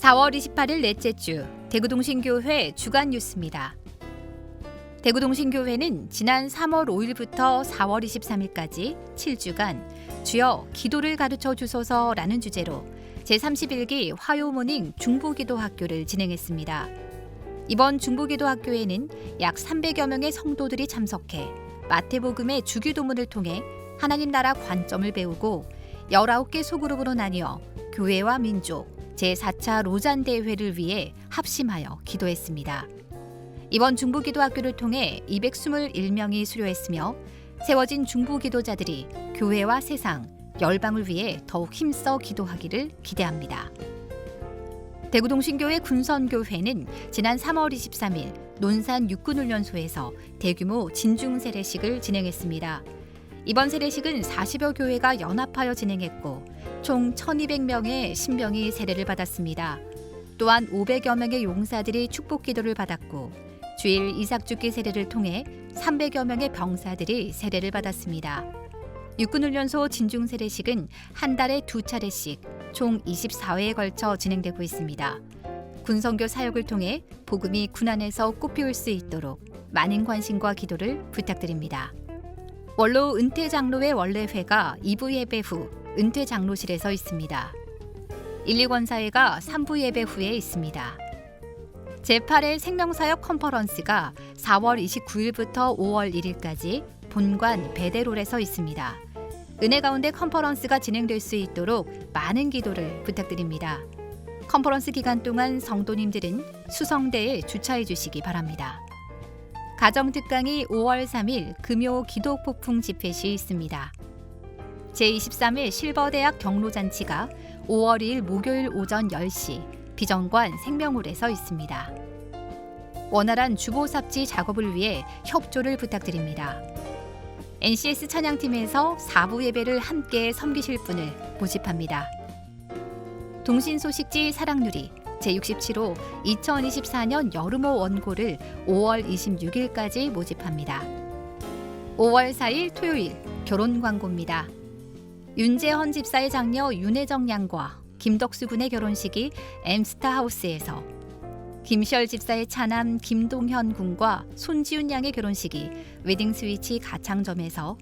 4월 28일 넷째 주 대구동신교회 주간 뉴스입니다. 대구동신교회는 지난 3월 5일부터 4월 23일까지 7주간 주여 기도를 가르쳐 주소서라는 주제로 제31기 화요 모닝 중보기도 학교를 진행했습니다. 이번 중보기도 학교에는 약 300여 명의 성도들이 참석해 마태복음의 주기도문을 통해 하나님 나라 관점을 배우고 19개 소그룹으로 나뉘어 교회와 민족, 제4차 로잔 대회를 위해 합심하여 기도했습니다. 이번 중부기도학교를 통해 221명이 수료했으며 세워진 중부기도자들이 교회와 세상, 열방을 위해 더욱 힘써 기도하기를 기대합니다. 대구동신교회 군선교회는 지난 3월 23일 논산 육군훈련소에서 대규모 진중 세례식을 진행했습니다. 이번 세례식은 40여 교회가 연합하여 진행했고 총 1,200명의 신병이 세례를 받았습니다. 또한 500여 명의 용사들이 축복 기도를 받았고 주일 이삭죽기 세례를 통해 300여 명의 병사들이 세례를 받았습니다. 육군훈련소 진중 세례식은 한 달에 두 차례씩 총 24회에 걸쳐 진행되고 있습니다. 군성교 사역을 통해 복음이 군안에서 꽃피울 수 있도록 많은 관심과 기도를 부탁드립니다. 원로 은퇴 장로의 원래회가 2부 예배 후 은퇴 장로실에서 있습니다. 1, 2권사회가 3부 예배 후에 있습니다. 제8회 생명사역 컨퍼런스가 4월 29일부터 5월 1일까지 본관 베데롤에서 있습니다. 은혜 가운데 컨퍼런스가 진행될 수 있도록 많은 기도를 부탁드립니다. 컨퍼런스 기간 동안 성도님들은 수성대에 주차해 주시기 바랍니다. 가정특강이 5월 3일 금요 기도 폭풍 집회 시 있습니다. 제23회 실버대학 경로잔치가 5월 2일 목요일 오전 10시 비정관 생명홀에서 있습니다. 원활한 주보 삽지 작업을 위해 협조를 부탁드립니다. NCS 찬양팀에서 4부 예배를 함께 섬기실 분을 모집합니다. 동신 소식지 사랑누리 제67호 2024년 여름호 원고를 5월 26일까지 모집합니다. 5월 4일 토요일 결혼 광고입니다. 윤재헌 집사의 장녀 윤혜정 양과 김덕수 군의 결혼식이 엠스타 하우스에서 김시열 집사의 차남 김동현 군과 손지훈 양의 결혼식이 웨딩 스위치 가창점에서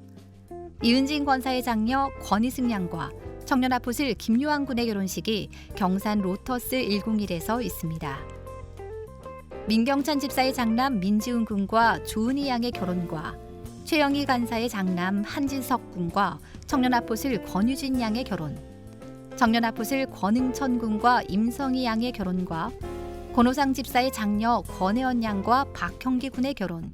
이은진 권사의 장녀 권희승 양과 청년 아포슬 김유한 군의 결혼식이 경산 로터스 101에서 있습니다. 민경찬 집사의 장남 민지훈 군과 조은희 양의 결혼과 최영희 간사의 장남 한진석 군과 청년 아포슬 권유진 양의 결혼, 청년 아포슬 권응천 군과 임성희 양의 결혼과 권호상 집사의 장녀 권혜원 양과 박형기 군의 결혼,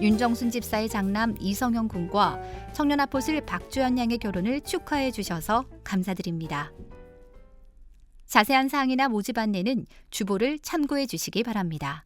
윤정순 집사의 장남 이성형 군과 청년 아포슬 박주연 양의 결혼을 축하해 주셔서 감사드립니다. 자세한 사항이나 모집 안내는 주보를 참고해 주시기 바랍니다.